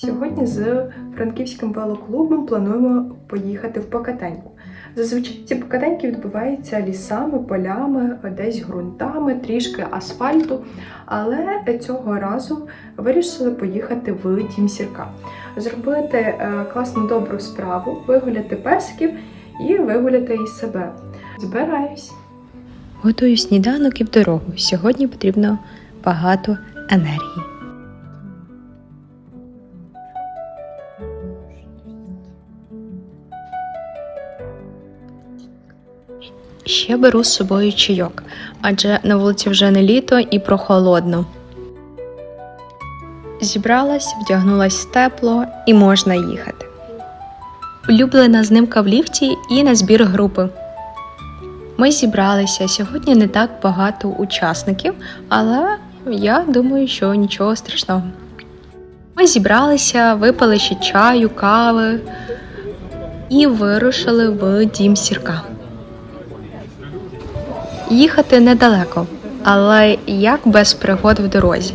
Сьогодні з франківським велоклубом плануємо поїхати в Покатеньку. Зазвичай ці покатеньки відбуваються лісами, полями, десь ґрунтами, трішки асфальту. Але цього разу вирішили поїхати в Дім Сірка, зробити е, класну добру справу, вигуляти песиків і вигуляти і себе. Збираюсь. Готую сніданок і в дорогу. Сьогодні потрібно багато енергії. Ще беру з собою чайок, адже на вулиці вже не літо і прохолодно. Зібралась, вдягнулась тепло і можна їхати. Улюблена знимка в ліфті і на збір групи. Ми зібралися. Сьогодні не так багато учасників, але я думаю, що нічого страшного. Ми зібралися, випили ще чаю, кави і вирушили в дім сірка. Їхати недалеко, але як без пригод в дорозі.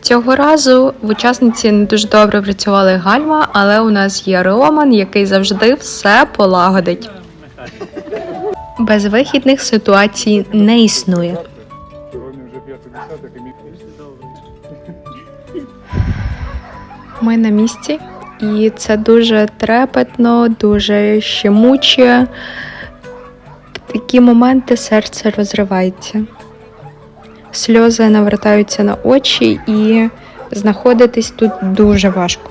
Цього разу в учасниці не дуже добре працювали гальма, але у нас є Роман, який завжди все полагодить. Безвихідних ситуацій не існує. Ми на місці, і це дуже трепетно, дуже щемуче. Такі моменти серце розривається. Сльози навертаються на очі, і знаходитись тут дуже важко.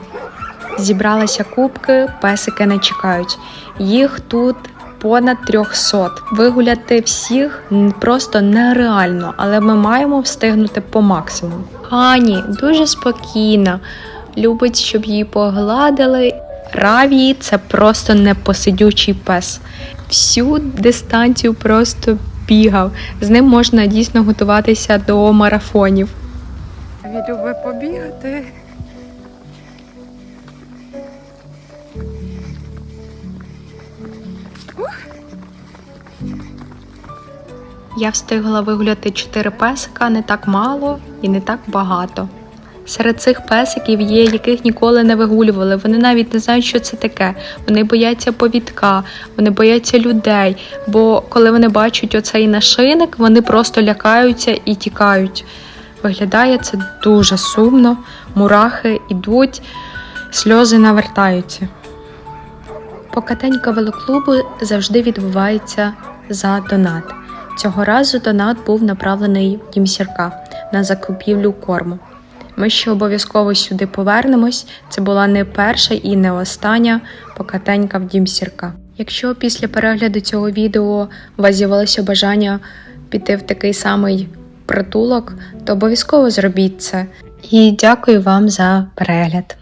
Зібралися кубки, песики не чекають. Їх тут понад 300. Вигуляти всіх просто нереально, але ми маємо встигнути по максимуму. Ані дуже спокійна, любить, щоб її погладили. Раві це просто непосидючий пес. Всю дистанцію просто бігав. З ним можна дійсно готуватися до марафонів. Він любить побігати. Я встигла вигуляти чотири песика, не так мало і не так багато. Серед цих песиків є, яких ніколи не вигулювали. Вони навіть не знають, що це таке. Вони бояться повідка, вони бояться людей. Бо коли вони бачать оцей нашийник, вони просто лякаються і тікають. Виглядає це дуже сумно, мурахи ідуть, сльози навертаються. Покатенька велоклубу завжди відбувається за донат. Цього разу донат був направлений в дім сірка на закупівлю корму. Ми ще обов'язково сюди повернемось. Це була не перша і не остання покатенька в дім сірка. Якщо після перегляду цього відео у вас з'явилося бажання піти в такий самий притулок, то обов'язково зробіть це. І дякую вам за перегляд.